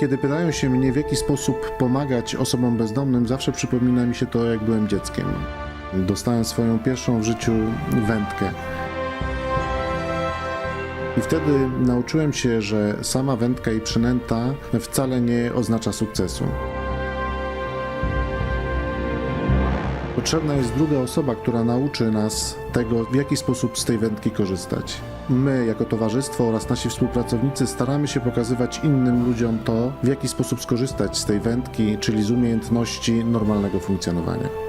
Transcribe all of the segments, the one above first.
Kiedy pytają się mnie, w jaki sposób pomagać osobom bezdomnym, zawsze przypomina mi się to, jak byłem dzieckiem. Dostałem swoją pierwszą w życiu wędkę. I wtedy nauczyłem się, że sama wędka i przynęta wcale nie oznacza sukcesu. Potrzebna jest druga osoba, która nauczy nas tego, w jaki sposób z tej wędki korzystać. My, jako towarzystwo oraz nasi współpracownicy, staramy się pokazywać innym ludziom to, w jaki sposób skorzystać z tej wędki, czyli z umiejętności normalnego funkcjonowania.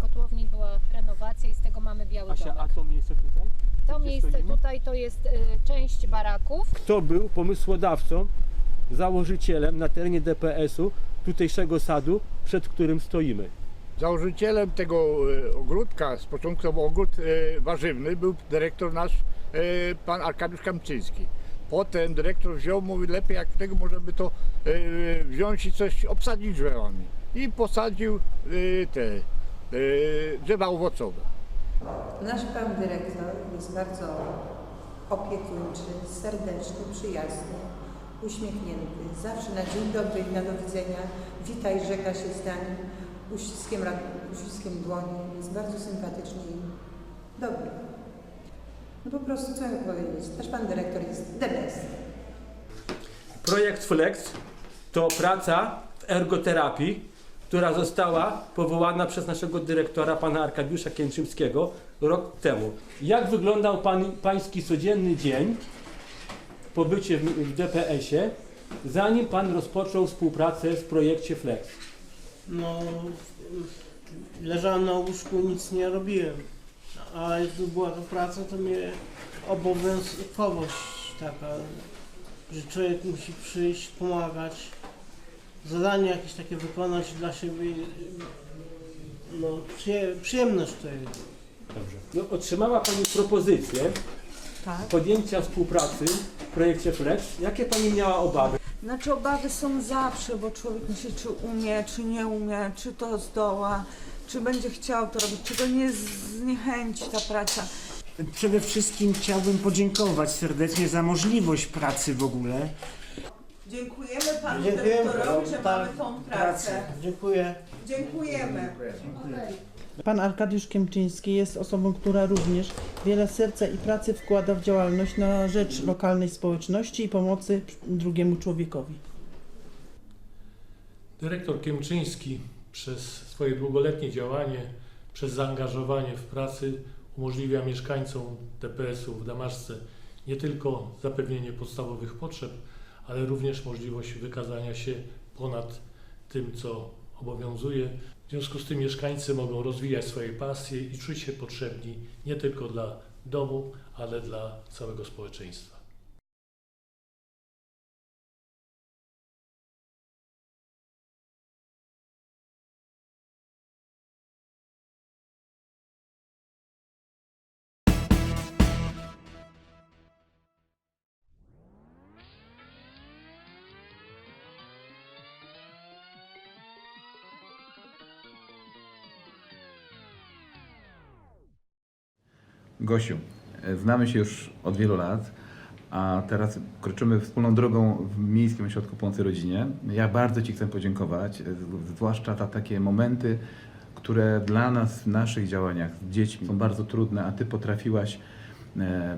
Kotłowni była renowacja i z tego mamy biały Asia, domek. a to miejsce tutaj? To gdzie miejsce stoimy? tutaj to jest e, część baraków. Kto był pomysłodawcą, założycielem na terenie DPS-u tutejszego sadu, przed którym stoimy? Założycielem tego e, ogródka, z początku to był ogród e, warzywny, był dyrektor nasz, e, pan Arkadiusz Kamczyński. Potem dyrektor wziął, mówi lepiej jak tego możemy to e, wziąć i coś obsadzić drzewami. I posadził e, te drzewa owocowe. Nasz pan dyrektor jest bardzo opiekuńczy, serdeczny, przyjazny, uśmiechnięty. Zawsze na dzień dobry i na do widzenia witaj, rzeka się z nami uściskiem, uściskiem dłoni. Jest bardzo sympatyczny i dobry. No po prostu co mogę powiedzieć, nasz pan dyrektor jest the best. Projekt Flex to praca w ergoterapii, która została powołana przez naszego dyrektora, pana Arkadiusza Kęczymskiego, rok temu. Jak wyglądał pan, pański codzienny dzień, pobycie w, w DPS-ie, zanim pan rozpoczął współpracę w projekcie Flex? No, leżałem na łóżku, nic nie robiłem. A jak była to praca, to mnie obowiązkowość taka, że człowiek musi przyjść, pomagać, zadanie jakieś takie wykonać dla siebie. No, przyje, przyjemność to jest. Dobrze. No, otrzymała pani propozycję Tak. podjęcia współpracy w projekcie Flex. Jakie pani miała obawy? Znaczy obawy są zawsze, bo człowiek myśli, czy umie, czy nie umie, czy to zdoła, czy będzie chciał to robić, czy go nie zniechęci ta praca. Przede wszystkim chciałbym podziękować serdecznie za możliwość pracy w ogóle. Dziękujemy panu Dziękujemy. dyrektorowi, że mamy tą pracę. Dziękuję. Dziękujemy. Pan Arkadiusz Kiemczyński jest osobą, która również wiele serca i pracy wkłada w działalność na rzecz lokalnej społeczności i pomocy drugiemu człowiekowi. Dyrektor Kiemczyński przez swoje długoletnie działanie, przez zaangażowanie w pracy umożliwia mieszkańcom DPS-u w Damaszce nie tylko zapewnienie podstawowych potrzeb, ale również możliwość wykazania się ponad tym, co obowiązuje. W związku z tym mieszkańcy mogą rozwijać swoje pasje i czuć się potrzebni nie tylko dla domu, ale dla całego społeczeństwa. Gosiu, e, znamy się już od wielu lat, a teraz kroczymy wspólną drogą w Miejskim Ośrodku Pomocy Rodzinie. Ja bardzo Ci chcę podziękować, e, zwłaszcza za takie momenty, które dla nas w naszych działaniach z dziećmi są bardzo trudne, a Ty potrafiłaś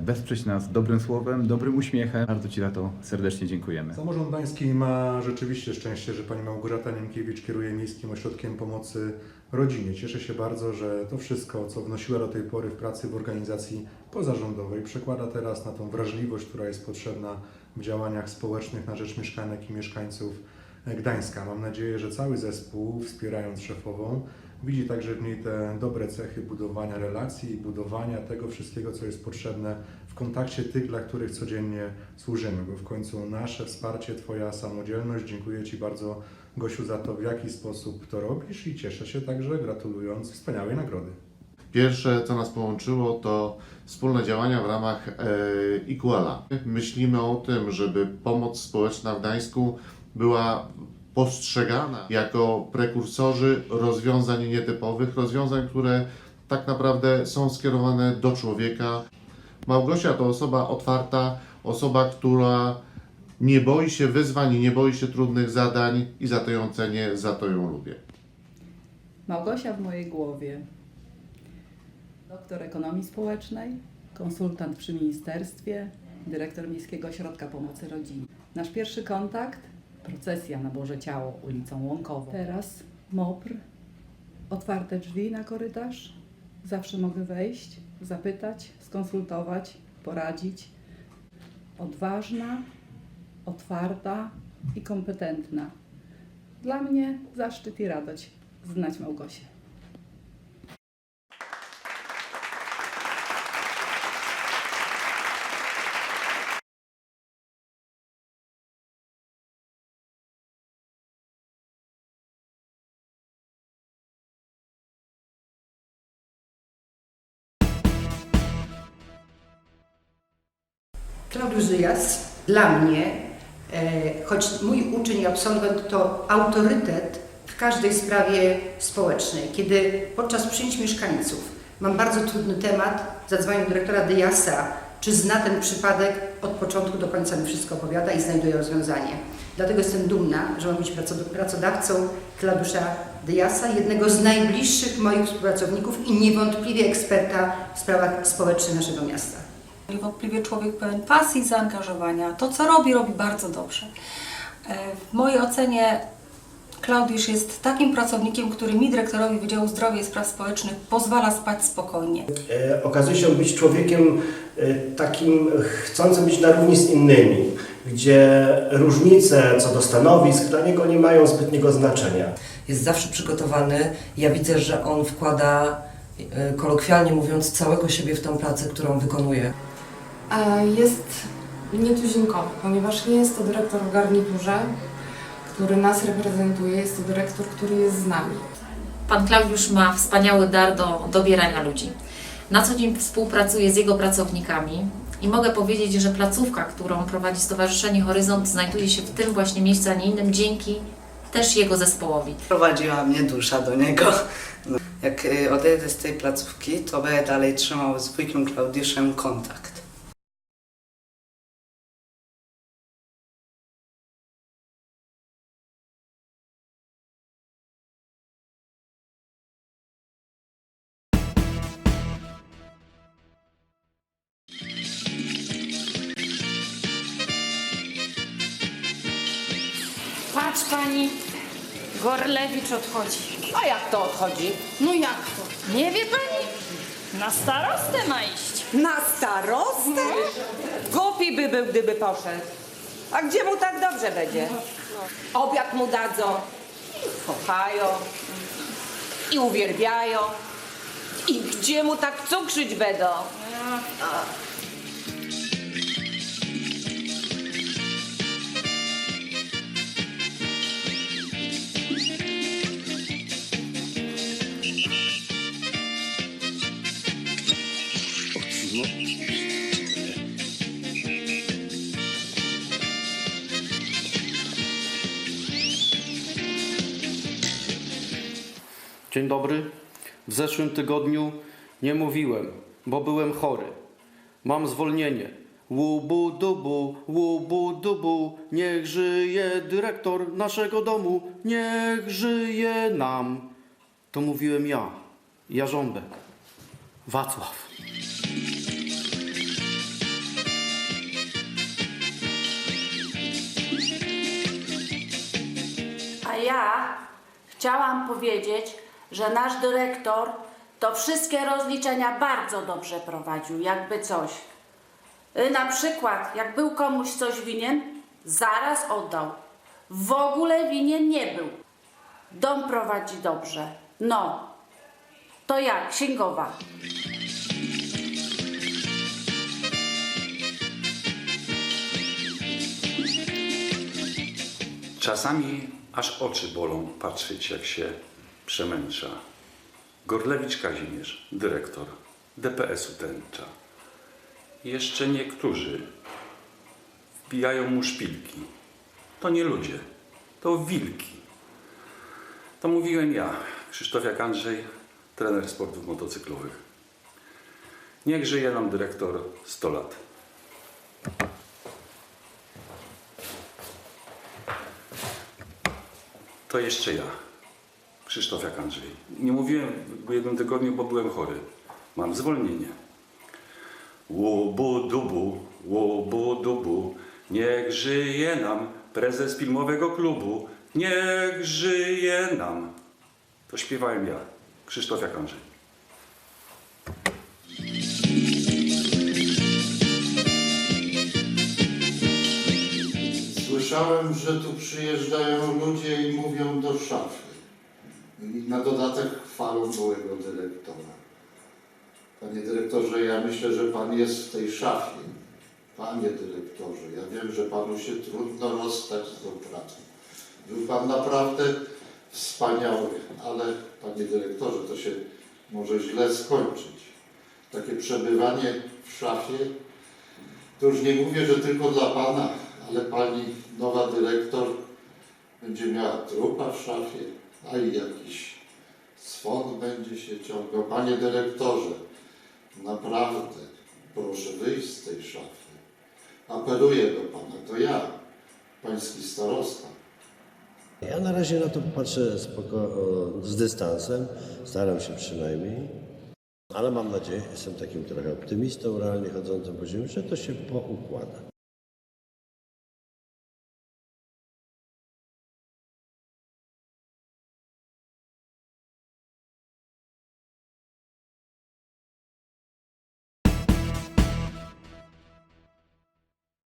wesprzeć nas dobrym słowem, dobrym uśmiechem. Bardzo Ci za to serdecznie dziękujemy. Samorząd Gdański ma rzeczywiście szczęście, że pani Małgorzata Niemkiewicz kieruje Miejskim Ośrodkiem Pomocy Rodzinie. Cieszę się bardzo, że to wszystko, co wnosiła do tej pory w pracy w organizacji pozarządowej, przekłada teraz na tą wrażliwość, która jest potrzebna w działaniach społecznych na rzecz mieszkanek i mieszkańców Gdańska. Mam nadzieję, że cały zespół, wspierając szefową, widzi także w niej te dobre cechy budowania relacji i budowania tego wszystkiego, co jest potrzebne w kontakcie tych, dla których codziennie służymy, bo w końcu nasze wsparcie, Twoja samodzielność. Dziękuję Ci bardzo, Gosiu, za to, w jaki sposób to robisz i cieszę się także, gratulując wspaniałej nagrody. Pierwsze, co nas połączyło, to wspólne działania w ramach e, Equala. Myślimy o tym, żeby pomoc społeczna w Gdańsku była postrzegana jako prekursorzy rozwiązań nietypowych, rozwiązań, które tak naprawdę są skierowane do człowieka. Małgosia to osoba otwarta, osoba, która nie boi się wyzwań, nie boi się trudnych zadań i za to ją cenię, za to ją lubię. Małgosia w mojej głowie. Doktor ekonomii społecznej, konsultant przy ministerstwie, dyrektor Miejskiego Ośrodka Pomocy Rodzinie. Nasz pierwszy kontakt procesja na Boże Ciało ulicą Łąkową. Teraz MOPR, otwarte drzwi na korytarz. Zawsze mogę wejść, zapytać, skonsultować, poradzić. Odważna, otwarta i kompetentna. Dla mnie zaszczyt i radość znać Małgosię. Klaudiusz Dyjas dla mnie, e, choć mój uczeń i absolwent to autorytet w każdej sprawie społecznej. Kiedy podczas przyjęć mieszkańców mam bardzo trudny temat, zadzwonię do dyrektora Dyjasa, czy zna ten przypadek, od początku do końca mi wszystko opowiada i znajduje rozwiązanie. Dlatego jestem dumna, że mam być pracod- pracodawcą Klaudiusza Dyjasa, jednego z najbliższych moich współpracowników i niewątpliwie eksperta w sprawach społecznych naszego miasta. Niewątpliwie człowiek pełen pasji, zaangażowania. To, co robi, robi bardzo dobrze. E, W mojej ocenie Klaudiusz jest takim pracownikiem, który mi, dyrektorowi Wydziału Zdrowia i Spraw Społecznych, pozwala spać spokojnie. E, okazuje się być człowiekiem e, takim chcącym być na równi z innymi, gdzie różnice co do stanowisk dla niego nie mają zbytniego znaczenia. jest zawsze przygotowany. Ja widzę, że on wkłada, e, kolokwialnie mówiąc, całego siebie w tą pracę, którą wykonuje. Jest nietuzinkowy, ponieważ nie jest to dyrektor w garniturze, który nas reprezentuje, jest to dyrektor, który jest z nami. Pan Klaudiusz ma wspaniały dar do dobierania ludzi. Na co dzień współpracuję z jego pracownikami i mogę powiedzieć, że placówka, którą prowadzi Stowarzyszenie Horyzont, znajduje się w tym właśnie miejscu, a nie innym, dzięki też jego zespołowi. Prowadziła mnie dusza do niego. No. Jak y, odejdę z tej placówki, to będę dalej trzymał z wujkiem Klaudiuszem kontakt. Patrz pani, Gorlewicz odchodzi. A jak to odchodzi? No jak to? Nie wie pani? Na starostę ma iść. Na starostę? Głupi by był, gdyby poszedł. A gdzie mu tak dobrze będzie? Obiad mu dadzą, i kochają, i uwielbiają. I gdzie mu tak cukrzyć będą? Dzień dobry. W zeszłym tygodniu nie mówiłem, bo byłem chory. Mam zwolnienie. Łubu dubu, łubu dubu, niech żyje dyrektor naszego domu, niech żyje nam. To mówiłem ja, Jarząbek, Wacław. A ja chciałam powiedzieć, że nasz dyrektor to wszystkie rozliczenia bardzo dobrze prowadził, jakby coś. Y, Na przykład, jak był komuś coś winien, zaraz oddał. W ogóle winien nie był. Dom prowadzi dobrze. No, to ja, księgowa. Czasami aż oczy bolą patrzeć, jak się przemęcza. Gorlewicz Kazimierz, dyrektor DPS-u Tęcza. Jeszcze niektórzy wbijają mu szpilki. To nie ludzie, to wilki. To mówiłem ja, Krzysztofiak Andrzej, trener sportów motocyklowych. Niech żyje nam dyrektor 100 lat. To jeszcze ja, Krzysztofiak Andrzej. Nie mówiłem w jednym tygodniu, bo byłem chory. Mam zwolnienie. Łubu dubu, łubu dubu, niech żyje nam prezes filmowego klubu, niech żyje nam. To śpiewałem ja, Krzysztofiak Andrzej. Słyszałem, że tu przyjeżdżają ludzie i mówią do szafy. Na dodatek chwalą byłego dyrektora. Panie dyrektorze, ja myślę, że pan jest w tej szafie. Panie dyrektorze, ja wiem, że panu się trudno rozstać z tą pracą. Był pan naprawdę wspaniały, ale panie dyrektorze, to się może źle skończyć. Takie przebywanie w szafie, to już nie mówię, że tylko dla pana, ale pani nowa dyrektor będzie miała trupa w szafie, a i jakiś swon będzie się ciągał. Panie dyrektorze, naprawdę proszę wyjść z tej szafy. Apeluję do pana, to ja, pański starosta. Ja na razie na to patrzę z dystansem, staram się przynajmniej, ale mam nadzieję, jestem takim trochę optymistą realnie chodzącym po ziemi, że to się poukłada.